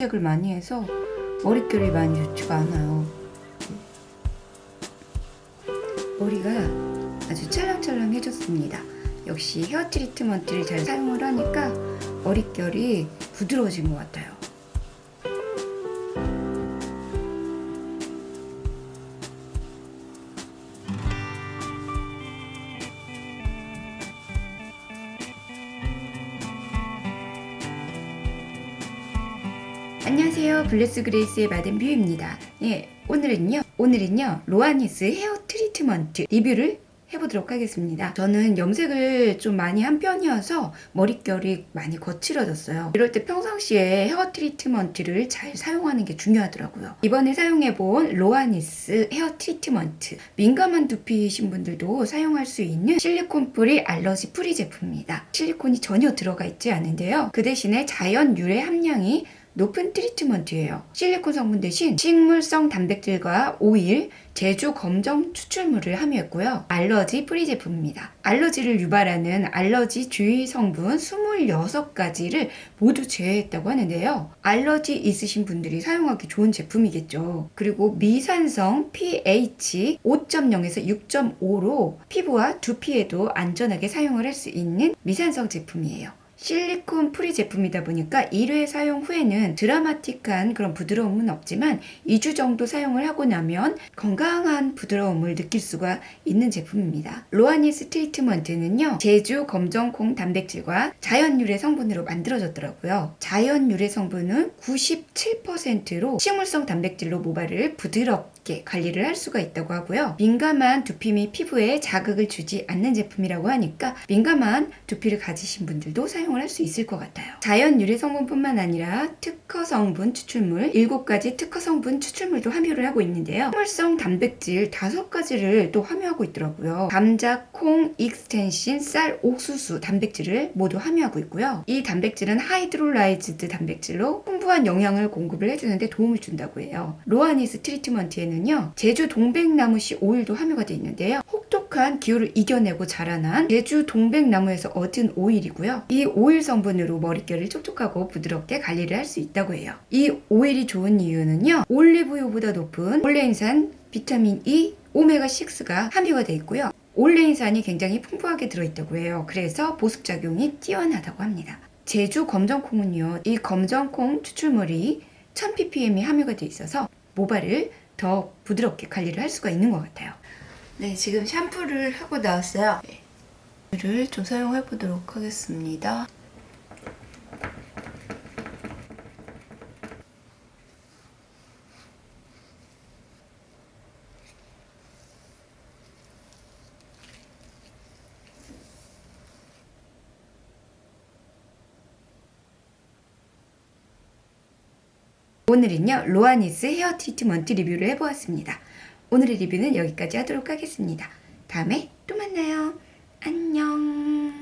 색을 많이 해서 머릿결이 많이 좋지가 않아요. 머리가 아주 찰랑찰랑해졌습니다. 역시 헤어 트리트먼트를 잘 사용을 하니까 머릿결이 부드러워진 것 같아요. 안녕하세요. 블레스 그레이스의 마덴 뷰입니다. 예, 오늘은요. 오늘은요. 로아니스 헤어 트리트먼트 리뷰를 해보도록 하겠습니다. 저는 염색을 좀 많이 한 편이어서 머릿결이 많이 거칠어졌어요. 이럴 때 평상시에 헤어 트리트먼트를 잘 사용하는 게 중요하더라고요. 이번에 사용해본 로아니스 헤어 트리트먼트 민감한 두피이신 분들도 사용할 수 있는 실리콘 프리 알러지 프리 제품입니다. 실리콘이 전혀 들어가 있지 않은데요. 그 대신에 자연 유래 함량이 높은 트리트먼트예요. 실리콘 성분 대신 식물성 단백질과 오일, 제주 검정 추출물을 함유했고요. 알러지 프리 제품입니다. 알러지를 유발하는 알러지 주의 성분 26가지를 모두 제외했다고 하는데요. 알러지 있으신 분들이 사용하기 좋은 제품이겠죠. 그리고 미산성 pH 5.0에서 6.5로 피부와 두피에도 안전하게 사용을 할 수 있는 미산성 제품이에요. 실리콘 프리 제품이다 보니까 1회 사용 후에는 드라마틱한 그런 부드러움은 없지만 2주 정도 사용을 하고 나면 건강한 부드러움을 느낄 수가 있는 제품입니다. 로아니스 트리트먼트는요, 제주 검정콩 단백질과 자연 유래 성분으로 만들어졌더라고요. 자연 유래 성분은 97%로 식물성 단백질로 모발을 부드럽게 관리를 할 수가 있다고 하고요. 민감한 두피 및 피부에 자극을 주지 않는 제품이라고 하니까 민감한 두피를 가지신 분들도 사용을 할 수 있을 것 같아요. 자연 유래 성분뿐만 아니라 특허 성분 추출물 7가지 특허 성분 추출물도 함유를 하고 있는데요. 식물성 단백질 5가지를 또 함유하고 있더라고요. 감자, 콩, 익스텐신, 쌀, 옥수수 단백질을 모두 함유하고 있고요. 이 단백질은 하이드롤라이즈드 단백질로 풍부한 영양을 공급을 해주는데 도움을 준다고 해요. 로아니스 트리트먼트에는 요. 제주 동백나무씨 오일도 함유가 되어 있는데요. 혹독한 기후를 이겨내고 자라난 제주 동백나무에서 얻은 오일이고요. 이 오일 성분으로 머릿결을 촉촉하고 부드럽게 관리를 할 수 있다고 해요. 이 오일이 좋은 이유는요. 올리브유보다 높은 올레인산, 비타민 E, 오메가6가 함유가 되어 있고요. 올레인산이 굉장히 풍부하게 들어있다고 해요. 그래서 보습작용이 뛰어나다고 합니다. 제주 검정콩은요, 이 검정콩 추출물이 1000ppm이 함유가 되어 있어서 모발을 더 부드럽게 관리를 할 수가 있는 것 같아요. 네, 지금 샴푸를 하고 나왔어요. 를좀 사용해 보도록 하겠습니다. 오늘은요 로아니스 헤어 트리트먼트 리뷰를 해보았습니다. 오늘의 리뷰는 여기까지 하도록 하겠습니다. 다음에 또 만나요. 안녕.